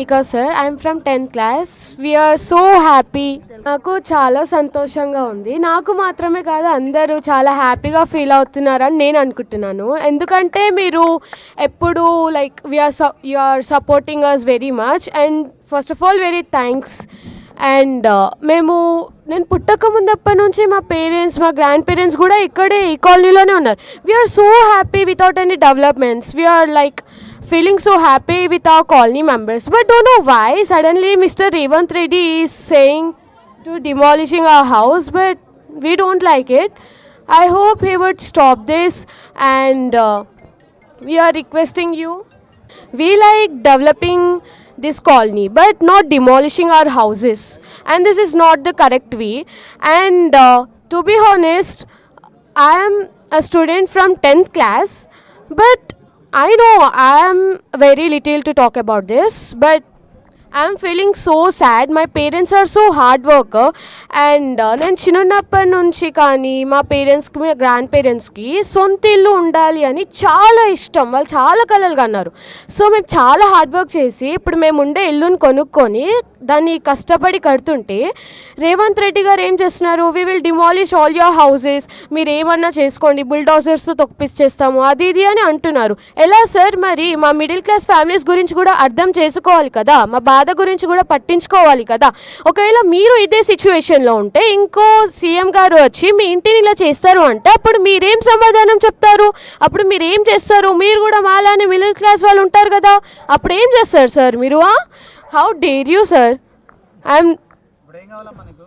Because sir, I'm from 10th class. We are so happy. నాకు చాలా సంతోషంగా ఉంది. నాకు మాత్రమే కాదు అందరూ చాలా హ్యాపీగా ఫీల్ అవుతున్నారని నేను అనుకుంటున్నాను. ఎందుకంటే మీరు ఎప్పుడు like we are you are supporting us very much and first of all very thanks and మేము నేను పుట్టక ముందప్పటి నుంచి మా పేరెంట్స్ మా గ్రాండ్ పేరెంట్స్ కూడా ఇక్కడే ఈ కాలనీలోనే ఉన్నారు. We are so happy without any developments we are like feeling so happy with our colony members. But don't know why suddenly Mr. Revant Reddy is saying to demolishing our house, but we don't like it. I hope he would stop this and uh, we are requesting you. We like developing this colony, but not demolishing our houses. And this is not the correct way. And uh, to be honest, I am a student from 10th class, but I know I am very little to talk about this, but I'm feeling so sad. My parents are so hard work and నేను చిన్నప్పటి నుంచి కానీ మా పేరెంట్స్కి మా grand పేరెంట్స్కి సొంత ఇల్లు ఉండాలి అని చాలా ఇష్టం వాళ్ళు చాలా కలలుగా అన్నారు సో మేము చాలా హార్డ్ వర్క్ చేసి ఇప్పుడు మేము ఉండే ఇల్లుని కొనుక్కొని దాన్ని కష్టపడి కడుతుంటే రేవంత్ రెడ్డి గారు ఏం చేస్తున్నారు? We will demolish all your houses మీరు ఏమన్నా చేసుకోండి బుల్డోజర్స్తో తొక్కిచ్చేస్తాము అది ఇది అని అంటున్నారు. ఎలా సార్ మరి? మా మిడిల్ క్లాస్ ఫ్యామిలీస్ గురించి కూడా అర్థం చేసుకోవాలి కదా? మా బాధ గురించి కూడా పట్టించుకోవాలి కదా? ఒకవేళ మీరు ఇదే సిచ్యువేషన్లో ఉంటే ఇంకో సీఎం గారు వచ్చి మీ ఇంటిని ఇలా చేస్తారు అంటే అప్పుడు మీరేం సమాధానం చెప్తారు? అప్పుడు మీరు ఏం చేస్తారు? మీరు కూడా మాలానే మిడిల్ క్లాస్ వాళ్ళు ఉంటారు కదా. అప్పుడు ఏం చేస్తారు సార్ మీరు how dare you sir I'm ఇప్పుడు ఏం కావాలమ్మా నీకు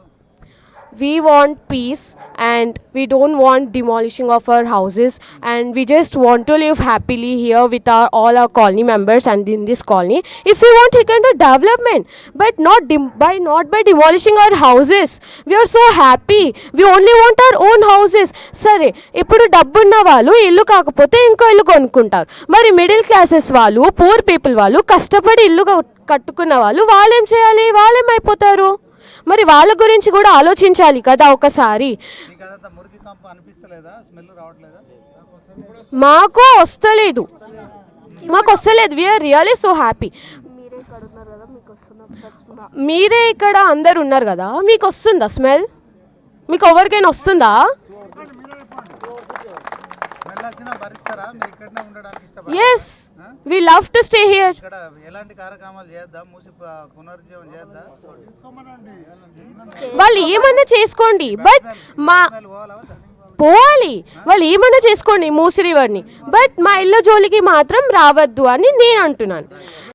we want peace and we don't want demolishing of our houses and we just want to live happily here with our all our colony members and in this colony if we want he can do development but not dem- by not by demolishing our houses we are so happy we only want our own houses సరే ఇప్పుడు డబ్బున్న వాళ్ళు ఇల్లు కాకపోతే ఇంకో ఇల్లు కొనుక్కుంటారు మరి మిడిల్ క్లాసెస్ వాళ్ళు పూర్ పీపుల్ వాళ్ళు కష్టపడి ఇల్లు కట్టుకున్న వాళ్ళు వాళ్ళేం చేయాలి వాళ్ళేమైపోతారు మరి వాళ్ళ గురించి కూడా ఆలోచించాలి కదా ఒకసారి. నీకు అదంతా మురికి కంపు అనిపిస్తలేదా? స్మెల్ రావట్లేదా? మాకు వస్తలేదు. మాకు వస్తలేదు. వీఆర్ రియలీ సో హ్యాపీ మీరే ఇక్కడ అందరు ఉన్నారు కదా మీకు వస్తుందా స్మెల్? మీకు ఎవరికైనా వస్తుందా? Yes we love to stay here ఇక్కడ ఎలాంటి కార్యక్రమాలు చేద్దాం మూసి ప- పునరుజ్జీవం చేద్దాం వాళ్ళు ఏమన్నా చేసుకోండి బట్ మా పోవాలా? వాళ్ళు ఏమన్నా చేసుకోండి మూసి రివర్ని బట్ మా ఇళ్ళ జోలికి మాత్రం రావద్దు అని నేను అంటున్నాను.